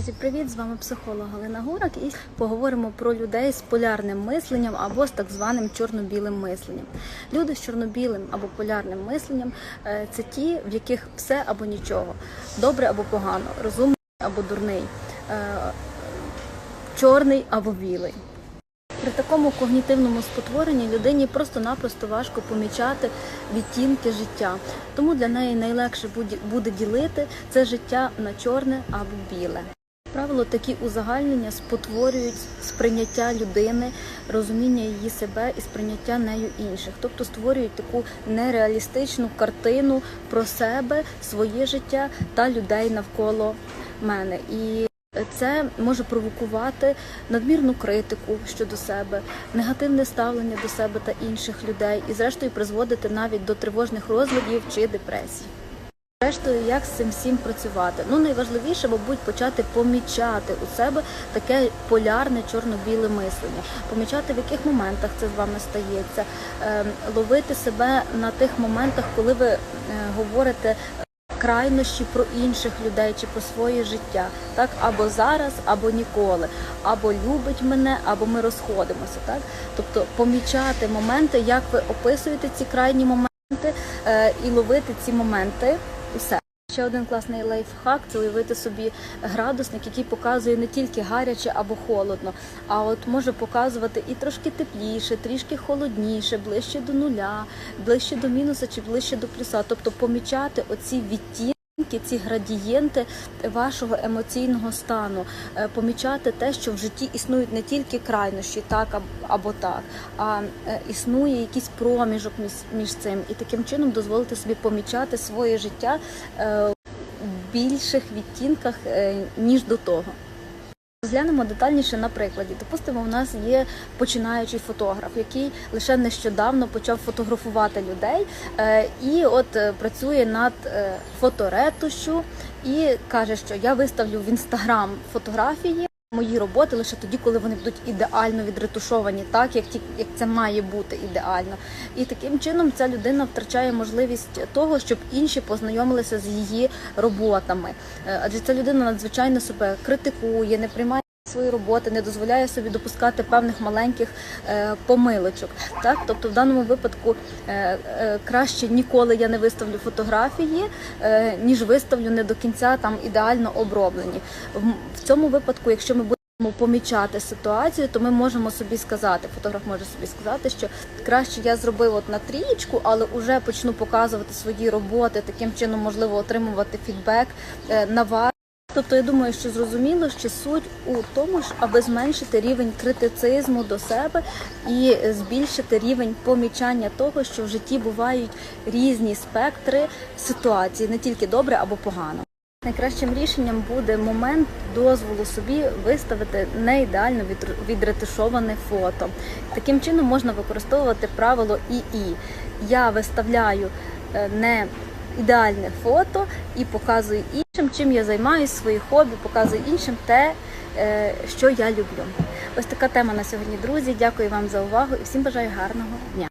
Друзі, привіт! З вами психолог Галина Гурак і поговоримо про людей з полярним мисленням або з так званим чорно-білим мисленням. Люди з чорно-білим або полярним мисленням е, це ті, в яких все або нічого, добре або погано, розумний або дурний, е, чорний або білий. При такому когнітивному спотворенні людині просто-напросто важко помічати відтінки життя. Тому для неї найлегше буде- буде ділити це життя на чорне або біле. Правило, такі узагальнення спотворюють сприйняття людини, розуміння її себе і сприйняття нею інших, тобто створюють таку нереалістичну картину про себе, своє життя та людей навколо мене. І це може провокувати надмірну критику щодо себе, негативне ставлення до себе та інших людей, і зрештою призводити навіть до тривожних розладів чи депресій. Зрештою, як з цим всім працювати? Ну найважливіше, мабуть, почати помічати у себе таке полярне чорно-біле мислення, помічати в яких моментах це з вами стається, ем, ловити себе на тих моментах, коли ви е, говорите крайнощі про інших людей чи про своє життя, так? Або зараз, або ніколи, або любить мене, або ми розходимося. Так, тобто помічати моменти, як ви описуєте ці крайні моменти, е, і ловити ці моменти у себе. Ще один класний лайфхак це уявити собі градусник, який показує не тільки гаряче або холодно, а от може показувати і трошки тепліше, трішки холодніше, ближче до нуля, ближче до мінуса чи ближче до плюса. Тобто помічати оці відтінки. Ці градієнти вашого емоційного стану, Е, помічати те, що в житті існують не тільки крайнощі, так або так, а е, існує якийсь проміжок між, цим, і таким чином дозволити собі помічати своє життя е, в більших відтінках ніж до того. Розглянемо детальніше на прикладі. Допустимо, у нас є починаючий фотограф, який лише нещодавно почав фотографувати людей, е, і от е, працює над е, фоторетушю і каже, що я виставлю в інстаграм фотографії. Мої роботи лише тоді, коли вони будуть ідеально відретушовані, так як ті, як це має бути ідеально. І таким чином ця людина втрачає можливість того, щоб інші познайомилися з її роботами. Е, Адже ця людина надзвичайно себе критикує, не приймає. Свої роботи не дозволяє собі допускати певних маленьких е, помилочок. Так, тобто в даному випадку е, е, краще ніколи я не виставлю фотографії, ніж виставлю не до кінця там ідеально оброблені. В, цьому випадку, якщо ми будемо помічати ситуацію, то ми можемо собі сказати, фотограф може собі сказати, що краще я зробив от на трієчку, але вже почну показувати свої роботи, таким чином можливо отримувати фідбек на вас. Тобто я думаю, що зрозуміло, що суть у тому ж, аби зменшити рівень критицизму до себе і збільшити рівень помічання того, що в житті бувають різні спектри ситуацій, не тільки добре або погано. Найкращим рішенням буде момент дозволу собі виставити не ідеально відр- відретушоване фото. Таким чином можна використовувати правило ІІ. Я виставляю е, не ідеальне фото і показую іншим, чим я займаюся, свої хобі, показую іншим те, е, що я люблю. Ось така тема на сьогодні, друзі. Дякую вам за увагу і всім бажаю гарного дня.